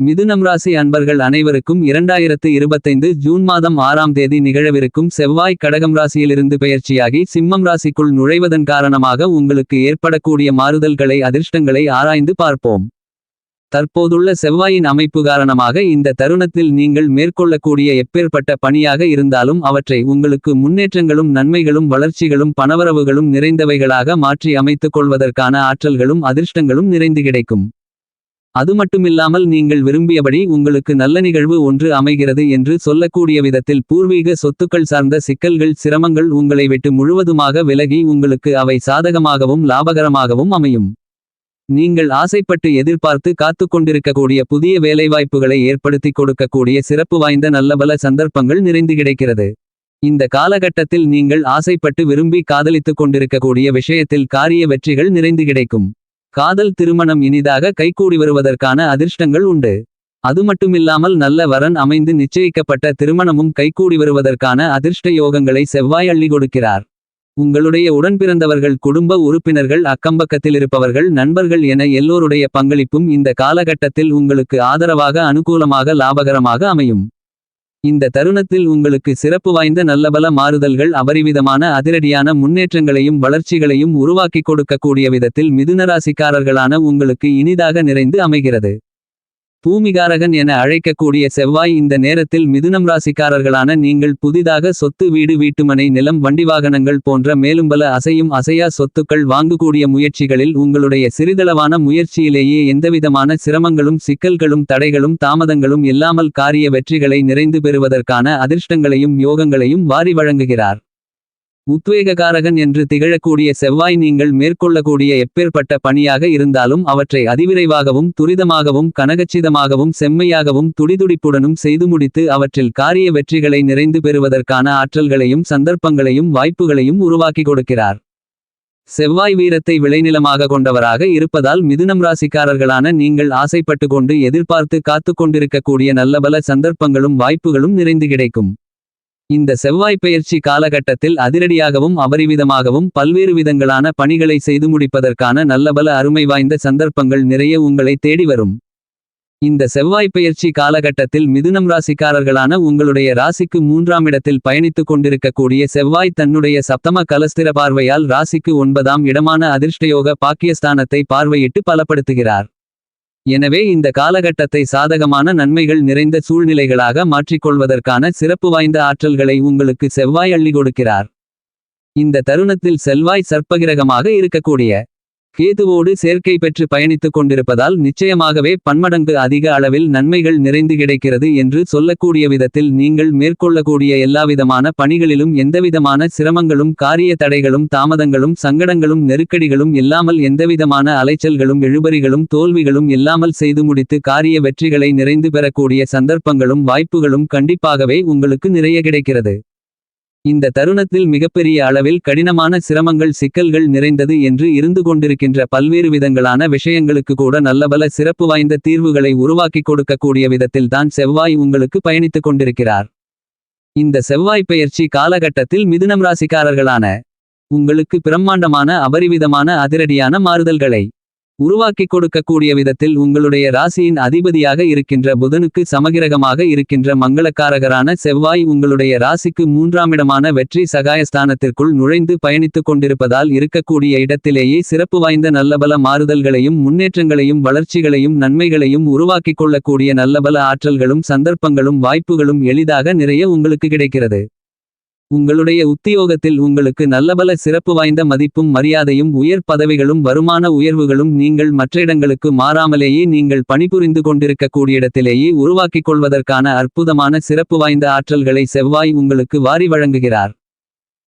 மிதுனம் ராசி அன்பர்கள் அனைவருக்கும் இரண்டாயிரத்து இருபத்தைந்து ஜூன் மாதம் ஆறாம் தேதி நிகழவிருக்கும் செவ்வாய் கடகம் ராசியிலிருந்து பெயர்ச்சியாகி சிம்மம் ராசிக்குள் நுழைவதன் காரணமாக உங்களுக்கு ஏற்படக்கூடிய மாறுதல்களை அதிர்ஷ்டங்களை ஆராய்ந்து பார்ப்போம். தற்போதுள்ள செவ்வாயின் அமைப்பு காரணமாக இந்த தருணத்தில் நீங்கள் மேற்கொள்ளக்கூடிய எப்பேற்பட்ட பணியாக இருந்தாலும் அவற்றை உங்களுக்கு முன்னேற்றங்களும் நன்மைகளும் வளர்ச்சிகளும் பணவரவுகளும் நிறைந்தவைகளாக மாற்றி அமைத்துக் கொள்வதற்கான ஆற்றல்களும் அதிர்ஷ்டங்களும் நிறைந்து கிடைக்கும். அது மட்டுமில்லாமல் நீங்கள் விரும்பியபடி உங்களுக்கு நல்ல நிகழ்வு ஒன்று அமைகிறது என்று சொல்லக்கூடிய விதத்தில் பூர்வீக சொத்துக்கள் சார்ந்த சிக்கல்கள் சிரமங்கள் உங்களை விட்டு முழுவதுமாக விலகி உங்களுக்கு அவை சாதகமாகவும் லாபகரமாகவும் அமையும். நீங்கள் ஆசைப்பட்டு எதிர்பார்த்து காத்து கொண்டிருக்கக்கூடிய புதிய வேலைவாய்ப்புகளை ஏற்படுத்திக் கொடுக்கக்கூடிய சிறப்பு வாய்ந்த நல்லபல சந்தர்ப்பங்கள் நிறைந்து கிடைக்கிறது. இந்த காலகட்டத்தில் நீங்கள் ஆசைப்பட்டு விரும்பி காதலித்துக் கொண்டிருக்கக்கூடிய விஷயத்தில் காரிய வெற்றிகள் நிறைந்து கிடைக்கும். காதல் திருமணம் இனிதாக கைகூடி வருவதற்கான அதிர்ஷ்டங்கள் உண்டு. அது மட்டுமில்லாமல் நல்ல வரன் அமைந்து நிச்சயிக்கப்பட்ட திருமணமும் கைகூடி வருவதற்கான அதிர்ஷ்ட யோகங்களை செவ்வாய் அள்ளி கொடுக்கிறார். உங்களுடைய உடன்பிறந்தவர்கள் குடும்ப உறுப்பினர்கள் அக்கம்பக்கத்தில் இருப்பவர்கள் நண்பர்கள் என எல்லோருடைய பங்களிப்பும் இந்த காலகட்டத்தில் உங்களுக்கு ஆதரவாக அனுகூலமாக லாபகரமாக அமையும். இந்த தருணத்தில் உங்களுக்கு சிறப்பு வாய்ந்த நல்லபல மாறுதல்கள் அபரிவிதமான அதிரடியான முன்னேற்றங்களையும் வளர்ச்சிகளையும் உருவாக்கிக் கொடுக்கக்கூடிய விதத்தில் மிதுனராசிக்காரர்களான உங்களுக்கு இனிதாக நிறைந்து அமைகிறது. பூமிகாரகன் என அழைக்கக்கூடிய செவ்வாய் இந்த நேரத்தில் மிதுனம் ராசிக்காரர்களான நீங்கள் புதிதாக சொத்து வீடு வீட்டுமனை நிலம் வண்டி வாகனங்கள் போன்ற மேலும்பல அசையும் அசையா சொத்துக்கள் வாங்கக்கூடிய முயற்சிகளில் உங்களுடைய சிறிதளவான முயற்சியிலேயே எந்தவிதமான சிரமங்களும் சிக்கல்களும் தடைகளும் தாமதங்களும் இல்லாமல் காரிய வெற்றிகளை நிறைந்து பெறுவதற்கான அதிர்ஷ்டங்களையும் யோகங்களையும் வாரி வழங்குகிறார். உத்வேககாரகன் என்று திகழக்கூடிய செவ்வாய் நீங்கள் மேற்கொள்ளக்கூடிய எப்பேற்பட்ட பணியாக இருந்தாலும் அவற்றை அதிவிரைவாகவும் துரிதமாகவும் கனகச்சிதமாகவும் செம்மையாகவும் துடிதுடிப்புடனும் செய்து முடித்து அவற்றில் காரிய வெற்றிகளை நிறைந்து பெறுவதற்கான ஆற்றல்களையும் சந்தர்ப்பங்களையும் வாய்ப்புகளையும் உருவாக்கி கொடுக்கிறார். செவ்வாய் வீரத்தை விளைநிலமாக கொண்டவராக இருப்பதால் மிதுனம் ராசிக்காரர்களான நீங்கள் ஆசைப்பட்டு கொண்டு எதிர்பார்த்து காத்து கொண்டிருக்கக்கூடிய நல்லபல சந்தர்ப்பங்களும் வாய்ப்புகளும் நிறைந்து கிடைக்கும். இந்த செவ்வாய் பெயர்ச்சி காலகட்டத்தில் அதிரடியாகவும் அபரிவிதமாகவும் பல்வேறு விதங்களான பணிகளை செய்து முடிப்பதற்கான நல்லபல அருமை வாய்ந்த சந்தர்ப்பங்கள் நிறைய உங்களை தேடி வரும். இந்த செவ்வாய் பெயர்ச்சி காலகட்டத்தில் மிதுனம் ராசிக்காரர்களான உங்களுடைய ராசிக்கு மூன்றாம் இடத்தில் பயணித்துக் கொண்டிருக்கக்கூடிய செவ்வாய் தன்னுடைய சப்தம கலஸ்திர பார்வையால் ராசிக்கு ஒன்பதாம் இடமான அதிர்ஷ்டயோக பாக்கியஸ்தானத்தை பார்வையிட்டு பலப்படுத்துகிறார். எனவே இந்த காலகட்டத்தை சாதகமான நன்மைகள் நிறைந்த சூழ்நிலைகளாக மாற்றிக்கொள்வதற்கான சிறப்பு வாய்ந்த ஆற்றல்களை உங்களுக்கு செவ்வாய் அள்ளி கொடுக்கிறார். இந்த தருணத்தில் செல்வாய் சர்ப்பகிரகமாக இருக்கக்கூடிய கேதுவோடு சேர்க்கை பெற்று பயணித்துக் கொண்டிருப்பதால் நிச்சயமாகவே பன்மடங்கு அதிக அளவில் நன்மைகள் நிறைந்து கிடைக்கிறது என்று சொல்லக்கூடிய விதத்தில் நீங்கள் மேற்கொள்ளக்கூடிய எல்லாவிதமான பணிகளிலும் எந்தவிதமான சிரமங்களும் காரிய தடைகளும் தாமதங்களும் சங்கடங்களும் நெருக்கடிகளும் இல்லாமல் எந்தவிதமான அலைச்சல்களும் இழுபறிகளும் தோல்விகளும் இல்லாமல் செய்து முடித்து காரிய வெற்றிகளை நிறைந்து பெறக்கூடிய சந்தர்ப்பங்களும் வாய்ப்புகளும் கண்டிப்பாகவே உங்களுக்கு நிறைய கிடைக்கிறது. இந்த தருணத்தில் மிகப்பெரிய அளவில் கடினமான சிரமங்கள் சிக்கல்கள் நிறைந்தது என்று இருந்து கொண்டிருக்கின்ற பல்வேறு விதங்களான விஷயங்களுக்கு கூட நல்லபல சிறப்பு வாய்ந்த தீர்வுகளை உருவாக்கிக் கொடுக்கக்கூடிய விதத்தில் தான் செவ்வாய் உங்களுக்கு பயணித்துக் கொண்டிருக்கிறார். இந்த செவ்வாய் பெயர்ச்சி காலகட்டத்தில் மிதுனம் ராசிக்காரர்களான உங்களுக்கு பிரம்மாண்டமான அபரிவிதமான அதிரடியான மாறுதல்களை உருவாக்கிக் கொடுக்கக்கூடிய விதத்தில் உங்களுடைய ராசியின் அதிபதியாக இருக்கின்ற புதனுக்கு சமகிரகமாக இருக்கின்ற மங்களக்காரகரான செவ்வாய் உங்களுடைய ராசிக்கு மூன்றாமிடமான வெற்றி சகாயஸ்தானத்திற்குள் நுழைந்து பயணித்துக் கொண்டிருப்பதால் இருக்கக்கூடிய இடத்திலேயே சிறப்பு வாய்ந்த நல்லபல மாறுதல்களையும் முன்னேற்றங்களையும் வளர்ச்சிகளையும் நன்மைகளையும் உருவாக்கிக் கொள்ளக்கூடிய நல்லபல ஆற்றல்களும் சந்தர்ப்பங்களும் வாய்ப்புகளும் எளிதாக நிறைய உங்களுக்கு கிடைக்கிறது. உங்களுடைய உத்தியோகத்தில் உங்களுக்கு நல்லபல சிறப்பு வாய்ந்த மதிப்பும் மரியாதையும் உயர் பதவிகளும் வருமான உயர்வுகளும் நீங்கள் மற்ற இடங்களுக்கு மாறாமலேயே நீங்கள் பணிபுரிந்து கொண்டிருக்கக்கூடிய இடத்திலேயே உருவாக்கிக் கொள்வதற்கான அற்புதமான சிறப்பு வாய்ந்த ஆற்றல்களை செவ்வாய் உங்களுக்கு வாரி வழங்குகிறார்.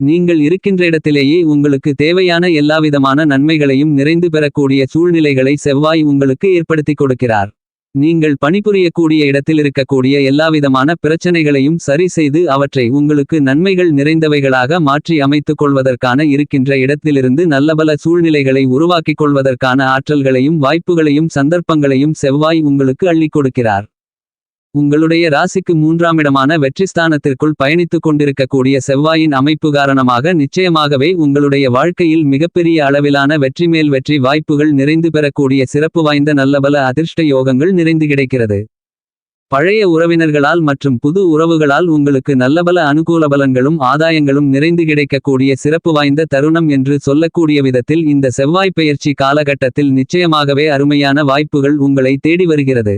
நீங்கள் இருக்கின்ற இடத்திலேயே உங்களுக்கு தேவையான எல்லாவிதமான நன்மைகளையும் நிறைந்து பெறக்கூடிய சூழ்நிலைகளை செவ்வாய் உங்களுக்கு ஏற்படுத்திக் கொடுக்கிறார். நீங்கள் பணிபுரியக்கூடிய இடத்தில் இருக்கக்கூடிய எல்லாவிதமான பிரச்சனைகளையும் சரி செய்து அவற்றை உங்களுக்கு நன்மைகள் நிறைந்தவைகளாக மாற்றி அமைத்துக் கொள்வதற்கான இருக்கின்ற இடத்திலிருந்து நல்லபல சூழ்நிலைகளை உருவாக்கிக் கொள்வதற்கான ஆற்றல்களையும் வாய்ப்புகளையும் சந்தர்ப்பங்களையும் செவ்வாய் உங்களுக்கு அள்ளிக் கொடுக்கிறார். உங்களுடைய ராசிக்கு மூன்றாமிடமான வெற்றிஸ்தானத்திற்குள் பயணித்துக் கொண்டிருக்கக்கூடிய செவ்வாயின் அமைப்பு காரணமாக நிச்சயமாகவே உங்களுடைய வாழ்க்கையில் மிகப்பெரிய அளவிலான வெற்றி மேல் வெற்றி வாய்ப்புகள் நிறைந்து பெறக்கூடிய சிறப்பு வாய்ந்த நல்லபல அதிர்ஷ்ட யோகங்கள் நிறைந்து கிடைக்கிறது. பழைய உறவினர்களால் மற்றும் புது உறவுகளால் உங்களுக்கு நல்லபல அனுகூல பலன்களும் ஆதாயங்களும் நிறைந்து கிடைக்கக்கூடிய சிறப்பு வாய்ந்த தருணம் என்று சொல்லக்கூடிய விதத்தில் இந்த செவ்வாய் பெயர்ச்சி காலகட்டத்தில் நிச்சயமாகவே அருமையான வாய்ப்புகள் உங்களை தேடி வருகிறது.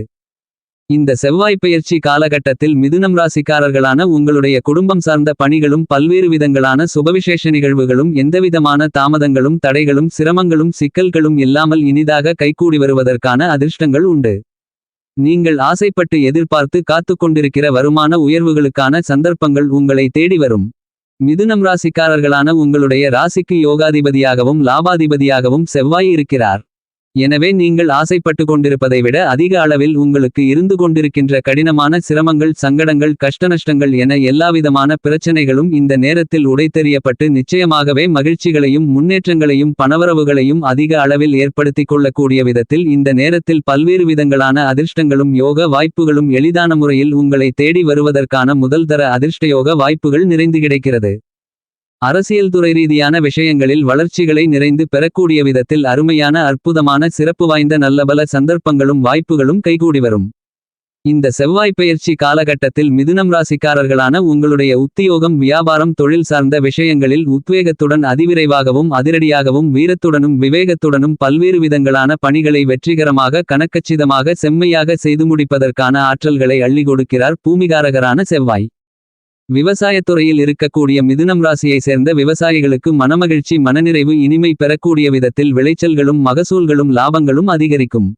இந்த செவ்வாய் பெயர்ச்சி காலகட்டத்தில் மிதுனம் ராசிக்காரர்களான உங்களுடைய குடும்பம் சார்ந்த பணிகளும் பல்வேறு விதங்களான சுபவிசேஷ நிகழ்வுகளும் எந்தவிதமான தாமதங்களும் தடைகளும் சிரமங்களும் சிக்கல்களும் இல்லாமல் இனிதாக கைகூடி வருவதற்கான அதிர்ஷ்டங்கள் உண்டு. நீங்கள் ஆசைப்பட்டு எதிர்பார்த்து காத்துக் கொண்டிருக்கிற வருமான உயர்வுகளுக்கான சந்தர்ப்பங்கள் உங்களை தேடி வரும். மிதுனம் ராசிக்காரர்களான உங்களுடைய ராசிக்கு யோகாதிபதியாகவும் லாபாதிபதியாகவும் செவ்வாய் இருக்கிறார். எனவே நீங்கள் ஆசைப்பட்டு கொண்டிருப்பதை விட அதிக அளவில் உங்களுக்கு இருந்து கொண்டிருக்கின்ற கடினமான சிரமங்கள் சங்கடங்கள் கஷ்டநஷ்டங்கள் என எல்லாவிதமான பிரச்சனைகளும் இந்த நேரத்தில் உடைத்தெறியப்பட்டு நிச்சயமாகவே மகிழ்ச்சிகளையும் முன்னேற்றங்களையும் பணவரவுகளையும் அதிக அளவில் ஏற்படுத்திக் கொள்ளக்கூடிய விதத்தில் இந்த நேரத்தில் பல்வேறு விதங்களான அதிர்ஷ்டங்களும் யோக வாய்ப்புகளும் எளிதான முறையில் உங்களை தேடி வருவதற்கான முதல் தர அதிர்ஷ்டயோக வாய்ப்புகள் நிறைந்து கிடைக்கிறது. அரசியல் துறை ரீதியான விஷயங்களில் வளர்ச்சிகளை நிறைந்து பெறக்கூடிய விதத்தில் அருமையான அற்புதமான சிறப்பு வாய்ந்த நல்லபல சந்தர்ப்பங்களும் வாய்ப்புகளும் கைகூடி வரும். இந்த செவ்வாய் பெயர்ச்சி காலகட்டத்தில் மிதுனம் ராசிக்காரர்களான உங்களுடைய உத்தியோகம் வியாபாரம் தொழில் சார்ந்த விஷயங்களில் உத்வேகத்துடன் அதிவிரைவாகவும் அதிரடியாகவும் வீரத்துடனும் விவேகத்துடனும் பல்வேறு விதங்களான பணிகளை வெற்றிகரமாக கணக்கச்சிதமாக செம்மையாக செய்து முடிப்பதற்கான ஆற்றல்களை அள்ளி கொடுக்கிறார் பூமிகாரகரான செவ்வாய். விவசாயத்துறையில் இருக்கக்கூடிய மிதுனம் ராசியை சேர்ந்த விவசாயிகளுக்கு மனமகிழ்ச்சி மனநிறைவு இனிமை பெறக்கூடிய விதத்தில் விளைச்சல்களும் மகசூல்களும் லாபங்களும் அதிகரிக்கும்.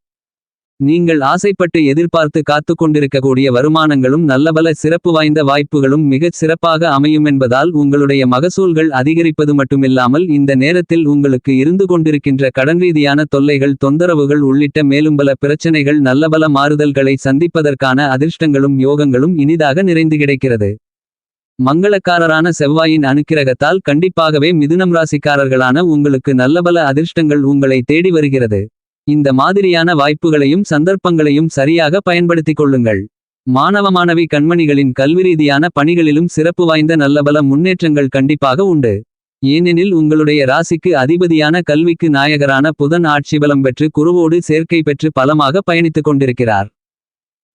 நீங்கள் ஆசைப்பட்டு எதிர்பார்த்து காத்து கொண்டிருக்கக்கூடிய வருமானங்களும் நல்லபல சிறப்பு வாய்ந்த வாய்ப்புகளும் மிகச் சிறப்பாக அமையும் என்பதால் உங்களுடைய மகசூல்கள் அதிகரிப்பது மட்டுமில்லாமல் இந்த நேரத்தில் உங்களுக்கு இருந்து கொண்டிருக்கின்ற கடன் ரீதியான தொல்லைகள் தொந்தரவுகள் உள்ளிட்ட மேலும் பல பிரச்சனைகள் நல்லபல மாறுதல்களை சந்திப்பதற்கான அதிர்ஷ்டங்களும் யோகங்களும் இனிதாக நிறைந்து கிடைக்கிறது. மங்களக்காரரான செவ்வாயின் அனுக்கிரகத்தால் கண்டிப்பாகவே மிதுனம் ராசிக்காரர்களான உங்களுக்கு நல்லபல அதிர்ஷ்டங்கள் உங்களை தேடி வருகிறது. இந்த மாதிரியான வாய்ப்புகளையும் சந்தர்ப்பங்களையும் சரியாக பயன்படுத்திக் கொள்ளுங்கள். மாணவ மாணவி கண்மணிகளின் கல்வி ரீதியான பணிகளிலும் சிறப்பு வாய்ந்த நல்லபல முன்னேற்றங்கள் கண்டிப்பாக உண்டு. ஏனெனில் உங்களுடைய ராசிக்கு அதிபதியான கல்விக்கு நாயகரான புதன் ஆட்சிபலம் பெற்று குருவோடு சேர்க்கை பெற்று பலமாக பயணித்துக் கொண்டிருக்கிறார்.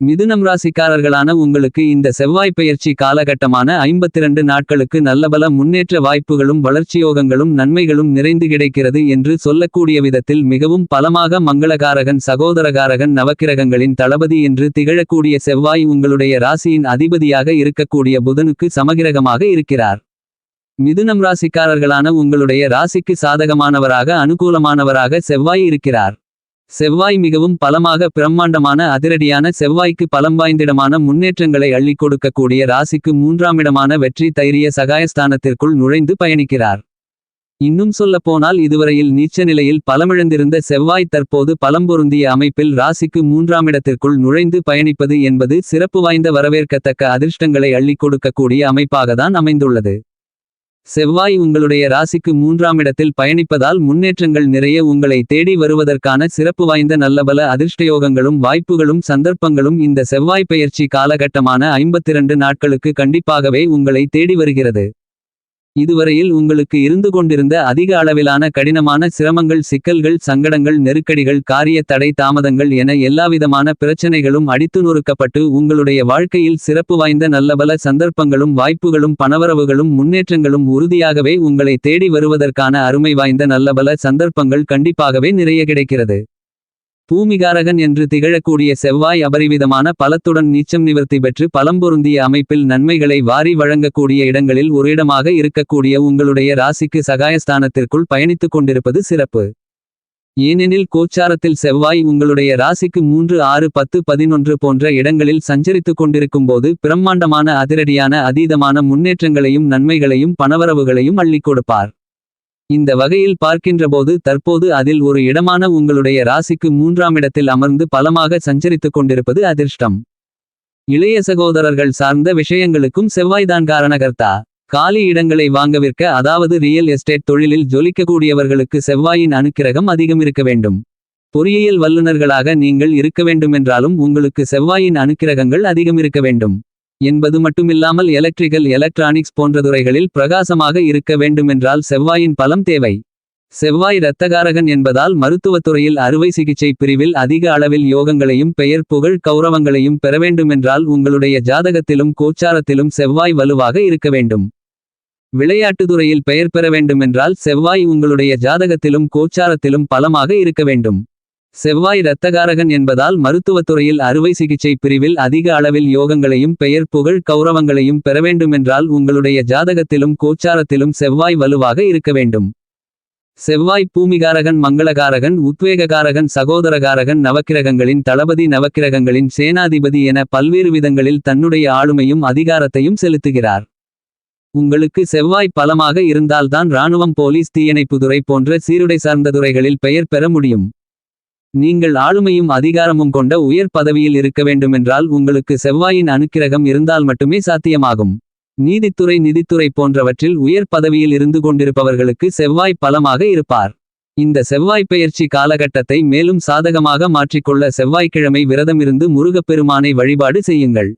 மிதுனம் ராசிக்காரர்களான உங்களுக்கு இந்த செவ்வாய் பெயர்ச்சி காலகட்டமான ஐம்பத்திரண்டு நாட்களுக்கு நல்லபல முன்னேற்ற வாய்ப்புகளும் வளர்ச்சியோகங்களும் நன்மைகளும் நிறைந்து கிடைக்கிறது என்று சொல்லக்கூடிய விதத்தில் மிகவும் பலமாக மங்களகாரகன் சகோதரகாரகன் நவக்கிரகங்களின் தளபதி என்று திகழக்கூடிய செவ்வாய் உங்களுடைய ராசியின் அதிபதியாக இருக்கக்கூடிய புதனுக்கு சமகிரகமாக இருக்கிறார். மிதுனம் ராசிக்காரர்களான உங்களுடைய ராசிக்கு சாதகமானவராக அனுகூலமானவராக செவ்வாய் இருக்கிறார். செவ்வாய் மிகவும் பலமாக பிரம்மாண்டமான அதிரடியான செவ்வாய்க்கு பலம் வாய்ந்திடமான முன்னேற்றங்களை அள்ளி கொடுக்கக்கூடிய ராசிக்கு மூன்றாமிடமான வெற்றி தைரிய சகாயஸ்தானத்திற்குள் நுழைந்து பயணிக்கிறார். இன்னும் சொல்லப்போனால் இதுவரையில் நீச்ச நிலையில் பலமிழந்திருந்த செவ்வாய் தற்போது பலம் பொருந்திய அமைப்பில் ராசிக்கு மூன்றாமிடத்திற்குள் நுழைந்து பயணிப்பது என்பது சிறப்பு வாய்ந்த வரவேற்கத்தக்க அதிர்ஷ்டங்களை அள்ளிக் கொடுக்கக்கூடிய அமைப்பாகத்தான் அமைந்துள்ளது. செவ்வாய் உங்களுடைய ராசிக்கு மூன்றாம் இடத்தில் பயணிப்பதால் முன்னேற்றங்கள் நிறைய உங்களை தேடி வருவதற்கான சிறப்பு வாய்ந்த நல்லபல அதிர்ஷ்டயோகங்களும் வாய்ப்புகளும் சந்தர்ப்பங்களும் இந்த செவ்வாய் பெயர்ச்சி காலகட்டமான ஐம்பத்திரண்டு நாட்களுக்கு கண்டிப்பாகவே உங்களை தேடி வருகிறது. இதுவரையில் உங்களுக்கு இருந்து கொண்டிருந்த அதிக அளவிலான கடினமான சிரமங்கள் சிக்கல்கள் சங்கடங்கள் நெருக்கடிகள் காரிய தடை தாமதங்கள் என எல்லாவிதமான பிரச்சனைகளும் அடித்து நொறுக்கப்பட்டு உங்களுடைய வாழ்க்கையில் சிறப்பு வாய்ந்த நல்லபல சந்தர்ப்பங்களும் வாய்ப்புகளும் பணவரவுகளும் முன்னேற்றங்களும் உறுதியாகவே உங்களை தேடி வருவதற்கான அருமை வாய்ந்த நல்லபல சந்தர்ப்பங்கள் கண்டிப்பாகவே நிறைய கிடைக்கிறது. பூமிகாரகன் என்று திகழக்கூடிய செவ்வாய் அபரிவிதமான பலத்துடன் நீச்சம் நிவர்த்தி பெற்று பலம்பொருந்திய அமைப்பில் நன்மைகளை வாரி வழங்கக்கூடிய இடங்களில் ஒரு இடமாக இருக்கக்கூடிய உங்களுடைய ராசிக்கு சகாயஸ்தானத்திற்குள் பயணித்துக் கொண்டிருப்பது சிறப்பு. ஏனெனில் கோச்சாரத்தில் செவ்வாய் உங்களுடைய ராசிக்கு மூன்று ஆறு பத்து பதினொன்று போன்ற இடங்களில் சஞ்சரித்துக் கொண்டிருக்கும்போது பிரம்மாண்டமான அதிரடியான அதீதமான முன்னேற்றங்களையும் நன்மைகளையும் பணவரவுகளையும் அள்ளிக் கொடுப்பார். இந்த வகையில் பார்க்கின்றபோது தற்போது அதில் ஒரு இடமான உங்களுடைய ராசிக்கு மூன்றாம் இடத்தில் அமர்ந்து பலமாக சஞ்சரித்துக் கொண்டிருப்பது அதிர்ஷ்டம். இளைய சகோதரர்கள் சார்ந்த விஷயங்களுக்கும் செவ்வாய்தான் காரணகர்த்தா. காலி இடங்களை வாங்கவிற்க அதாவது ரியல் எஸ்டேட் தொழிலில் ஜொலிக்கக்கூடியவர்களுக்கு செவ்வாயின் அனுக்கிரகம் அதிகம் இருக்க வேண்டும். பொறியியல் வல்லுநர்களாக நீங்கள் இருக்க வேண்டுமென்றாலும் உங்களுக்கு செவ்வாயின் அனுக்கிரகங்கள் அதிகம் இருக்க வேண்டும். என்பது மட்டுமில்லாமல் எலக்ட்ரிக்கல் எலக்ட்ரானிக்ஸ் போன்ற துறைகளில் பிரகாசமாக இருக்க வேண்டுமென்றால் செவ்வாயின் பலம் தேவை. செவ்வாய் இரத்தகாரகன் என்பதால் மருத்துவத்துறையில் அறுவை சிகிச்சை பிரிவில் அதிக அளவில் யோகங்களையும் பெயர் புகழ் கௌரவங்களையும் பெற வேண்டுமென்றால் உங்களுடைய ஜாதகத்திலும் கோச்சாரத்திலும் செவ்வாய் வலுவாக இருக்க வேண்டும். விளையாட்டுத்துறையில் பெயர் பெற வேண்டுமென்றால் செவ்வாய் உங்களுடைய ஜாதகத்திலும் கோச்சாரத்திலும் பலமாக இருக்க வேண்டும். செவ்வாய் இரத்தகாரகன் என்பதால் மருத்துவத்துறையில் அறுவை சிகிச்சை பிரிவில் அதிக அளவில் யோகங்களையும் பெயர் புகழ் கௌரவங்களையும் பெறவேண்டுமென்றால் உங்களுடைய ஜாதகத்திலும் கோச்சாரத்திலும் செவ்வாய் வலுவாக இருக்க வேண்டும். செவ்வாய் பூமிகாரகன் மங்களகாரகன் உத்வேககாரகன் சகோதரகாரகன் நவக்கிரகங்களின் தளபதி நவக்கிரகங்களின் சேனாதிபதி என பல்வேறு விதங்களில் தன்னுடைய ஆளுமையும் அதிகாரத்தையும் செலுத்துகிறார். உங்களுக்கு செவ்வாய் பலமாக இருந்தால்தான் இராணுவம் போலீஸ் தீயணைப்புதுறை போன்ற சீருடை சார்ந்த துறைகளில் பெயர் பெற முடியும். நீங்கள் ஆளுமையும் அதிகாரமும் கொண்ட உயர் பதவியில் இருக்க வேண்டுமென்றால் உங்களுக்கு செவ்வாயின் அனுக்கிரகம் இருந்தால் மட்டுமே சாத்தியமாகும். நீதித்துறை நிதித்துறை போன்றவற்றில் உயர் பதவியில் இருந்து கொண்டிருப்பவர்களுக்கு செவ்வாய் பலமாக இருப்பார். இந்த செவ்வாய் பெயர்ச்சி காலகட்டத்தை மேலும் சாதகமாக மாற்றிக்கொள்ள செவ்வாய்க்கிழமை விரதமிருந்து முருகப்பெருமானை வழிபாடு செய்யுங்கள்.